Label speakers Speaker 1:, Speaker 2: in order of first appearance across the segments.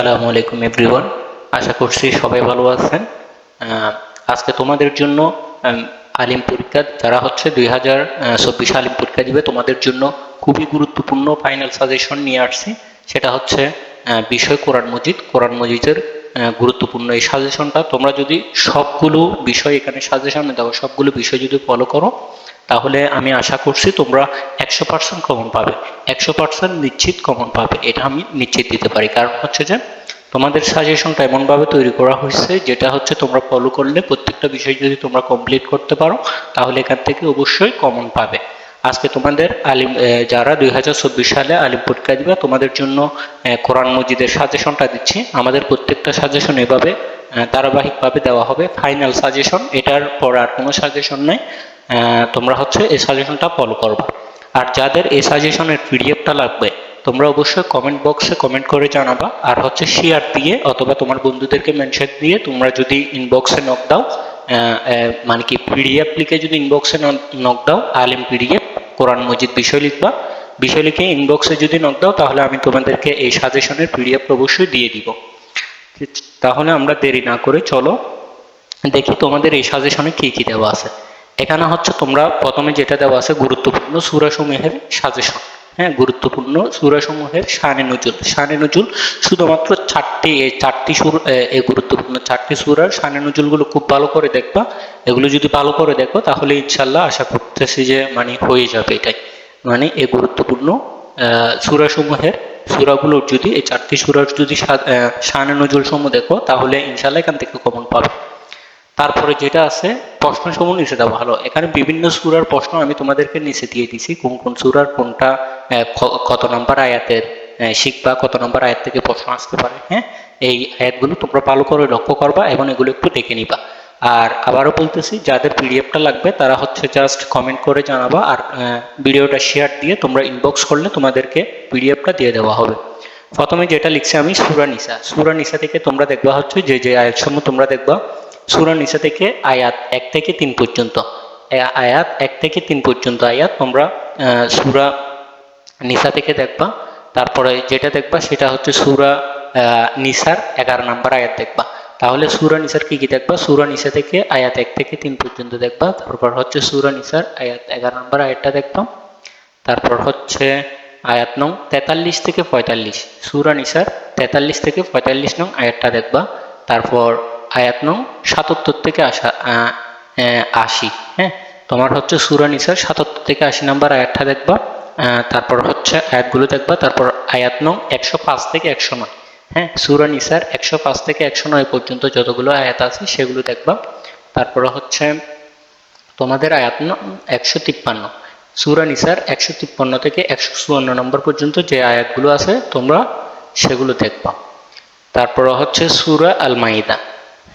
Speaker 1: আসসালামু আলাইকুম এভরিওয়ান আশা করছি সবাই ভালো আছেন। আজকে তোমাদের জন্য আলিম পরীক্ষা, যারা হচ্ছে দুই হাজার চব্বিশ আলিম পরীক্ষা দিবে, তোমাদের জন্য খুবই গুরুত্বপূর্ণ ফাইনাল সাজেশন নিয়ে আসছি। সেটা হচ্ছে বিষয় কোরআন মজিদ। কোরআন মজিদের গুরুত্বপূর্ণ এই সাজেশনটা তোমরা যদি সবগুলো বিষয় এখানে সাজেশনে দাও, সবগুলো বিষয় যদি ফলো করো তাহলে আমি আশা করছি তোমরা একশো পার্সেন্ট কমন পাবে। একশো পার্সেন্ট নিশ্চিত কমন পাবে, এটা আমি নিশ্চিত দিতে পারি। কারণ হচ্ছে যে, তোমাদের সাজেশনটা এমনভাবে তৈরি করা হয়েছে, যেটা হচ্ছে তোমরা ফলো করলে প্রত্যেকটা বিষয় যদি তোমরা কমপ্লিট করতে পারো, তাহলে এখান থেকে অবশ্যই কমন পাবে। আজকে তোমাদের আলিম যারা দুই হাজার চব্বিশ সালে আলিম পরীক্ষা দিবে, তোমাদের জন্য কোরআন মজিদের সাজেশনটা দিচ্ছি। আমাদের প্রত্যেকটা সাজেশন এভাবে ধারাবাহিকভাবে দেওয়া হবে। ফাইনাল সাজেশন এটার পর আর কোনো সাজেশন নেই। তোমরা হচ্ছে এই সাজেশনটা ফলো করবা। আর যাদের এই সাজেশনের পিডিএফটা লাগবে, তোমরা অবশ্যই কমেন্ট বক্সে কমেন্ট করে জানাবা, আর হচ্ছে শেয়ার দিয়ে অথবা তোমার বন্ধুদেরকে মেনশন দিয়ে তোমরা যদি ইনবক্সে নক দাও মানে কি পিডিএফ লিখে যদি ইনবক্সে নক দাও, আলিম পিডিএফ কোরআন মজিদ বিষয় লিখবা। বিষয় লিখে ইনবক্সে যদি নক দাও, তাহলে আমি তোমাদেরকে এই সাজেশনের পিডিএফ অবশ্যই দিয়ে দিব। তাহলে আমরা দেরি না করে চলো, দেখি তোমাদের এই সাজেশনে কি কি দেওয়া আছে। এখানে হচ্ছে তোমরা প্রথমে যেটা দেওয়া আছে, গুরুত্বপূর্ণ সুরাসমূহের সাজেশন। হ্যাঁ গুরুত্বপূর্ণ সুরাসমূহের শানে নজুল। শানে নজুল শুধুমাত্র চারটি, এই চারটি সুর এই গুরুত্বপূর্ণ চারটি সুরার শানে নজুলগুলো খুব ভালো করে দেখবা। এগুলো যদি ভালো করে দেখো, তাহলে ইনশাল্লাহ আশা করতেছি যে মানে হয়ে যাবে এটাই। মানে এই গুরুত্বপূর্ণ সূরাসমূহের সূরাগুলোর যদি, এই চারটি সূরার যদি শানে নজুল সমূহ দেখো, তাহলে ইনশাল্লাহ এখান থেকে কমন পাবে। তারপরে যেটা আছে প্রশ্ন সমূহ নিচে দেওয়া ভালো। এখানে বিভিন্ন সুরার প্রশ্ন আমি তোমাদেরকে নিচে দিয়ে দিছি। কোন কোন সূরার কোনটা কত নাম্বার আয়াতের শিখবা, কত নাম্বার আয়াত থেকে প্রশ্ন আসতে পারে হ্যাঁ? এই আয়াতগুলো তোমরা ভালো করে লক্ষ্য করবা এবং এগুলো একটু দেখে নিবা। আর আবারও বলতেছি, যাদের পিডিএফটা লাগবে, তারা হচ্ছে জাস্ট কমেন্ট করে জানাবা আর ভিডিওটা শেয়ার দিয়ে তোমরা ইনবক্স করলে তোমাদেরকে পিডিএফটা দিয়ে দেওয়া হবে। প্রথমে যেটা লিখছি আমি সুরা নিসা। সুরা নিসা থেকে তোমরা দেখবা হচ্ছে যে যে আয়াতসমূহ তোমরা দেখবা সুরা নিসা থেকে আয়াত এক থেকে তিন পর্যন্ত। আয়াত এক থেকে তিন পর্যন্ত আয়াত তোমরা সুরা নিসা থেকে দেখবা। তারপরে যেটা দেখবা সেটা হচ্ছে সুরা নিসার এগারো নাম্বার আয়াত দেখবা। তাহলে সুরা নিসার কি কি দেখবা? সুরা নিসা থেকে আয়াত এক থেকে তিন পর্যন্ত দেখবা। তারপর হচ্ছে সুরা নিসার আয়াত এগারো নাম্বার আয়াতটা দেখবা। তারপর হচ্ছে আয়াত নং তেতাল্লিশ থেকে পঁয়তাল্লিশ। সুরা নিসার তেতাল্লিশ থেকে পঁয়তাল্লিশ নং আয়াতটা দেখবা। তারপর আয়াত নং, সাতাত্তর থেকে আসা আশি হ্যাঁ? তোমার হচ্ছে সুরা নিসার সাতাত্তর থেকে আশি নাম্বার আয়াতটা দেখবা তারপর হচ্ছে আয়াতগুলো দেখবা, তারপর আয়াত নং, একশো পাঁচ থেকে একশো নয় হ্যাঁ? সুরা নিসার একশো পাঁচ থেকে একশো নয় পর্যন্ত যতগুলো আয়াত আছে সেগুলো দেখবা, তারপরে হচ্ছে তোমাদের আয়াত একশো তিপ্পান্ন, সুরা নিসার একশো তিপ্পান্ন থেকে একশো চুয়ান্ন নম্বর পর্যন্ত যে আয়াতগুলো আছে তোমরা সেগুলো দেখবা, তারপর হচ্ছে সুরা আল মাইদা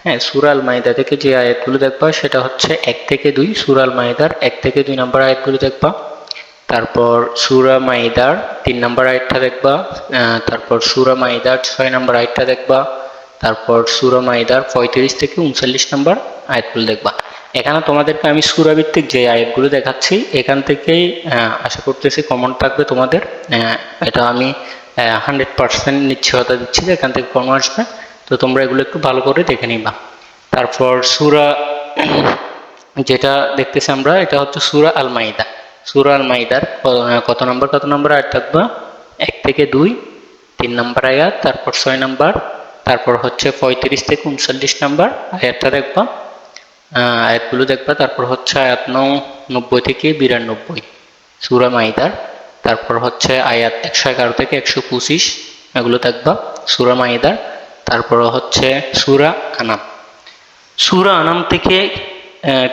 Speaker 1: হ্যাঁ সুরাল মাইদা থেকে যে আয়াতগুলো দেখবা, সেটা হচ্ছে এক থেকে দুই, সুরাল মাইদার এক থেকে দুই নম্বর আয়াতগুলো দেখবা। তারপর সুরা মাইদার তিন নম্বর আয়াতটা দেখবা তারপর সুরা মাইদার ছয় নম্বর আয়াতটা দেখবা, তারপর সুরা মাইদার পঁয়ত্রিশ থেকে উনচল্লিশ নম্বর আয়াতগুলো দেখবা। এখানে তোমাদেরকে আমি সুরা ভিত্তিক যে আয়াতগুলো দেখাচ্ছি, এখান থেকেই আশা করতেছি কমন থাকবে তোমাদের। এটা আমি হান্ড্রেড পার্সেন্ট নিশ্চয়তা দিচ্ছি যে এখান থেকে কমন আসবে। তো তোমরা এগুলো একটু ভালো করে দেখে নিবা। তারপর সুরা, যেটা দেখতেছি আমরা, এটা হচ্ছে সুরা আল মাইদা সুরা আল মাইদার কত নম্বর কত নম্বর আয়াত থাকবে? এক থেকে দুই, তিন নম্বর আয়াত, তারপর ছয় নম্বর, তারপর হচ্ছে পঁয়ত্রিশ থেকে উনচল্লিশ নম্বর আয়াতটা দেখবা। আয়াতগুলো দেখবা, তারপর হচ্ছে আয়াত নং, নব্বই থেকে বিরানব্বই, সুরা মাইদার। তারপর হচ্ছে আয়াত একশো এগারো থেকে একশো পঁচিশ, এগুলো দেখবা সুরা মাইদার। তারপর হচ্ছে সুরা আনাম। সুরা আনাম থেকে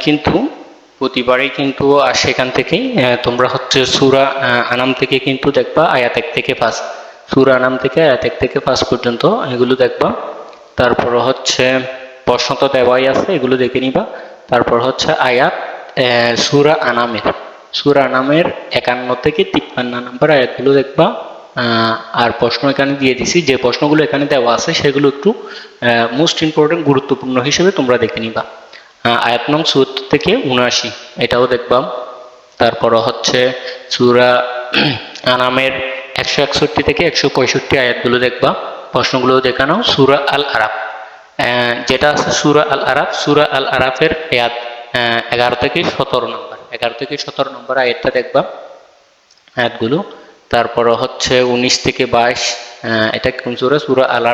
Speaker 1: কিন্তু প্রতিবারই কিন্তু আর সেখান থেকেই তোমরা হচ্ছে সুরা আনাম থেকে কিন্তু দেখবা আয়াত এক থেকে পাঁচ। সুরা আনাম থেকে আয়াত এক থেকে পাঁচ পর্যন্ত এগুলো দেখবা। তারপর হচ্ছে প্রশ্ন তো দেওয়াই আছে, এগুলো দেখে নিবা। তারপর হচ্ছে আয়াত সুরা আনামের। সুরা আনামের একান্ন থেকে তিপ্পান্ন নম্বর আয়াতগুলো দেখবা। আর প্রশ্ন এখানে দিয়ে দিছি, যে প্রশ্নগুলো এখানে দেওয়া আছে সেগুলো একটু মোস্ট ইম্পর্টেন্ট গুরুত্বপূর্ণ হিসেবে তোমরা দেখে নিবা। আয়াত নং চুয়াত্তর থেকে উনআশি, এটাও দেখবা তারপর হচ্ছে সুরা আনামের একশো একষট্টি থেকে একশো পঁয়ষট্টি আয়াতগুলো দেখবা। প্রশ্নগুলো দেখানো সুরা আল আরাফ যেটা আছে সুরা আল আরাফ সুরা আল আরাফের আয়াত এগারো থেকে সতেরো নম্বর, এগারো থেকে সতেরো নম্বর আয়াতটা দেখবা। আয়াতগুলো। তারপর হচ্ছে উনিশ থেকে বাইশ এটা কোন সুরা? সুরা আল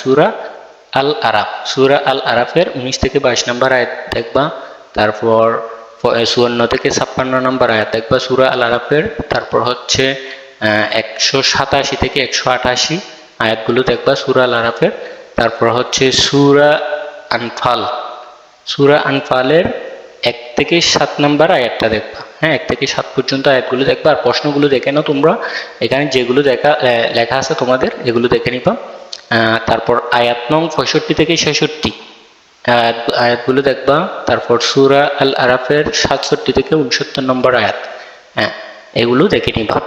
Speaker 1: সুরা আল আরাফ। সুরা আল আরাফের উনিশ থেকে বাইশ নম্বর আয়াত দেখবা। তারপর চুয়ান্ন থেকে ছাপ্পান্ন নম্বর আয়াত দেখবা সুরা আল আরাফের। তারপর হচ্ছে একশো সাতাশি থেকে একশো আটাশি আয়াতগুলো দেখবা সুরা আল আরাফের। তারপর হচ্ছে সুরা আনফাল। সুরা আনফালের এক থেকে সাত নাম্বার আয়াতটা দেখবা। হ্যাঁ এক থেকে সাত পর্যন্ত আয়াতগুলো দেখবা আর প্রশ্নগুলো দেখে নাও তোমরা। এখানে যেগুলো দেখা লেখা আছে তোমাদের, এগুলো দেখে নিবা। তারপর আয়াত নং পঁয়ষট্টি থেকে ছেষট্টি। আয়াত- আয়াতগুলো দেখবা। তারপর সুরা আল আরাফের সাতষট্টি থেকে উনসত্তর নম্বর আয়াত। হ্যাঁ এগুলো দেখে নিবা।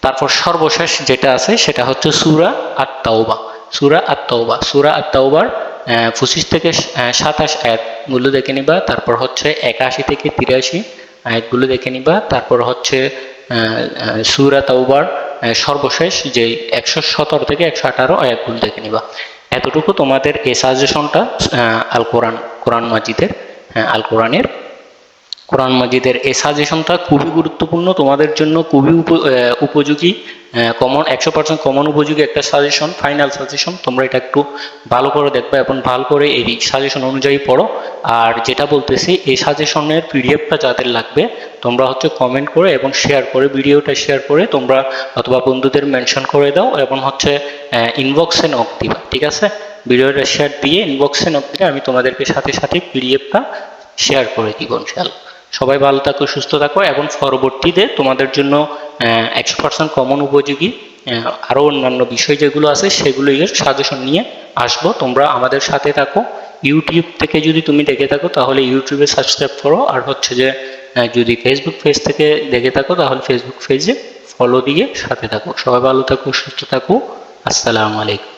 Speaker 1: তারপর সর্বশেষ যেটা আছে সেটা হচ্ছে সুরা আত্মাওবা সুরা আত্মাওবা সুরা আত্মাওবার পঁচিশ থেকে সাতাশ আয়াতগুলো দেখে নিবা, তারপর হচ্ছে একাশি থেকে তিরাশি আয়াতগুলো দেখে নিবা, তারপর হচ্ছে সুরা তাওবার সর্বশেষ যে একশো সতেরো থেকে একশো আঠারো আয়াতগুলো দেখে নিবা। এতটুকু তোমাদের এই সাজেশনটা আল কোরআন কোরআন মাজিদের আল কোরআনের কোরআন মাজিদের এই সাজেশনটা খুবই গুরুত্বপূর্ণ, তোমাদের জন্য খুবই উপ- উপযোগী। কমন একশো পার্সেন্ট কমন উপযোগী একটা সাজেশন ফাইনাল সাজেশন তোমরা এটা একটু ভালো করে দেখবে এবং ভালো করে এই সাজেশন অনুযায়ী পড়ো। আর যেটা বলতেছি, এই সাজেশনের পিডিএফটা যাদের লাগবে, তোমরা হচ্ছে কমেন্ট করে এবং শেয়ার করে ভিডিওটা শেয়ার করে তোমরা অথবা বন্ধুদের মেনশন করে দাও এবং হচ্ছে ইনবক্সে নক দিবা, ঠিক আছে? ভিডিওটা শেয়ার দিয়ে ইনবক্সে নক দিলে আমি তোমাদেরকে সাথে সাথে পিডিএফটা শেয়ার করে দিব ইনশাল্লাহ সবাই ভালো থাকো, সুস্থ থাকো। এবং পরবর্তীতে তোমাদের জন্য একশো পার্সেন্ট কমন উপযোগী আরও অন্যান্য বিষয় যেগুলো আছে সেগুলো সাজেশন নিয়ে আসব। তোমরা আমাদের সাথে থাকো। ইউটিউব থেকে যদি তুমি দেখে থাকো, তাহলে ইউটিউবে সাবস্ক্রাইব করো। আর হচ্ছে যে যদি ফেসবুক পেজ থেকে দেখে থাকো, তাহলে ফেসবুক পেজে ফলো দিয়ে সাথে থাকো। সবাই ভালো থাকো, সুস্থ থাকো। আসসালামু আলাইকুম।